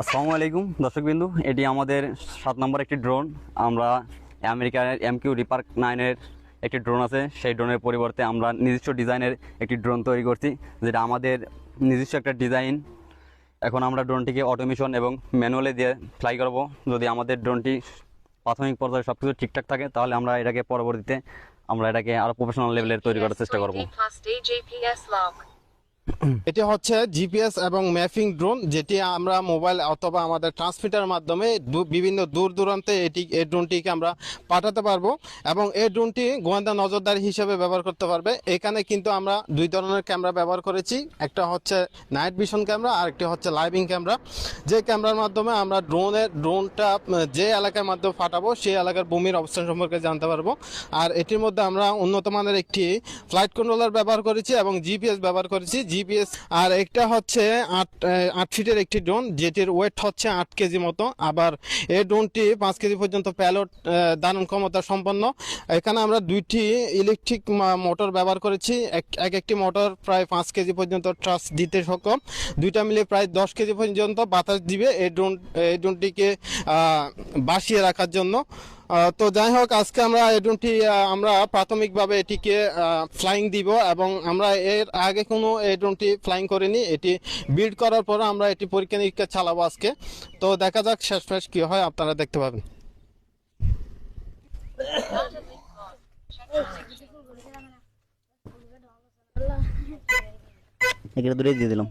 আসসালামু আলাইকুম, দর্শকবিন্দু। এটি আমাদের সাত নম্বর একটি ড্রোন আমরা আমেরিকার এমকিউ রিপার্ক নাইনের একটি ড্রোন আছে। সেই ড্রোনের পরিবর্তে আমরা নিজস্ব ডিজাইনের একটি ড্রোন তৈরি করছি, যেটা আমাদের নিজস্ব একটা ডিজাইন। এখন আমরা ড্রোনটিকে অটোমেশন এবং ম্যানুয়ালি দিয়ে ফ্লাই করব। যদি আমাদের ড্রোনটি প্রাথমিক পর্যায়ে সব কিছু ঠিকঠাক থাকে, তাহলে আমরা এটাকে পরবর্তীতে আমরা এটাকে আরও প্রফেশনাল লেভেলের তৈরি করার চেষ্টা করব. এটি হচ্ছে জিপিএস এবং ম্যাপিং ড্রোন, যেটি আমরা মোবাইল অথবা আমাদের ট্রান্সমিটার মাধ্যমে বিভিন্ন দূর দূরান্তে এটি, এই ড্রোনটিকে আমরা পাঠাতে পারব এবং এই ড্রোনটি গোয়েন্দা নজরদারি হিসেবে ব্যবহার করতে পারবে। এখানে কিন্তু আমরা দুই ধরনের ক্যামেরা ব্যবহার করেছি, একটা হচ্ছে নাইট ভিশন ক্যামেরা আর একটি হচ্ছে লাইভিং ক্যামেরা। যে ক্যামেরার মাধ্যমে আমরা ড্রোনের, ড্রোনটা যে এলাকার মাধ্যমে পাঠাবো, সেই এলাকার ভূমির অবস্থান সম্পর্কে জানতে পারব। আর এটির মধ্যে আমরা উন্নত মানের একটি ফ্লাইট কন্ট্রোলার ব্যবহার করেছি এবং জিপিএস ব্যবহার করেছি। জিপিএস আর একটা হচ্ছে আট আট ফিটের একটি ড্রোন যেটির ওয়েট হচ্ছে আট কেজি মতো। আবার এই ড্রোনটি পাঁচ কেজি পর্যন্ত প্যালোড দারুণ ক্ষমতা সম্পন্ন। এখানে আমরা দুইটি ইলেকট্রিক মোটর ব্যবহার করেছি। এক- এক একটি মোটর প্রায় পাঁচ কেজি পর্যন্ত ট্রাস দিতে সক্ষম। দুইটা মিলে প্রায় দশ কেজি পর্যন্ত বাতাস দিবে এই ড্রোন এই ড্রোনটিকে বাসিয়ে রাখার জন্য। তো যাই হোক, আজকে আমরা এই ড্রোনটি আমরা প্রাথমিকভাবে এটিকে ফ্লাইং দিব এবং আমরা এর আগে কোনো এই ড্রোনটি ফ্লাইং করিনি। এটি বিল্ড করার পর আমরা এটি পরীক্ষা নিরীক্ষা চালাবো আজকে। তো দেখা যাক শেষমেশ কি হয়, আপনারা দেখতে পাবেন। দূরে দিয়ে দিলাম।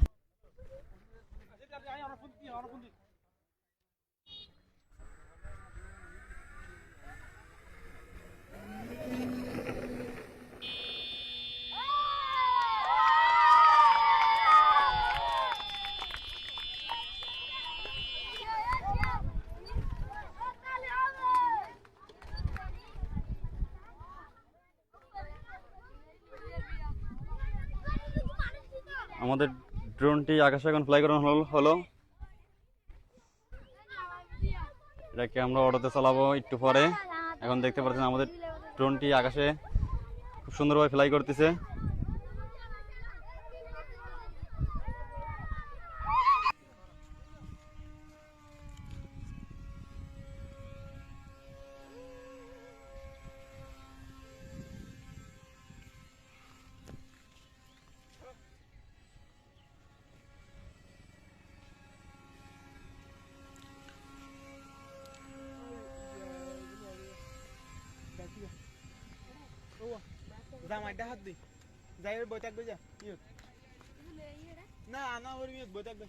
আমাদের ড্রোনটি আকাশে এখন ফ্লাই করানো হলো এটাকে আমরা অটোতে চালাবো একটু পরে। এখন দেখতে পাচ্ছেন আমাদের ড্রোনটি আকাশে খুব সুন্দরভাবে ফ্লাই করতেছে। জামাইটা হাত দি। যাই বই থাকবে যা ইয়ে। না আনা ওর বই থাকবে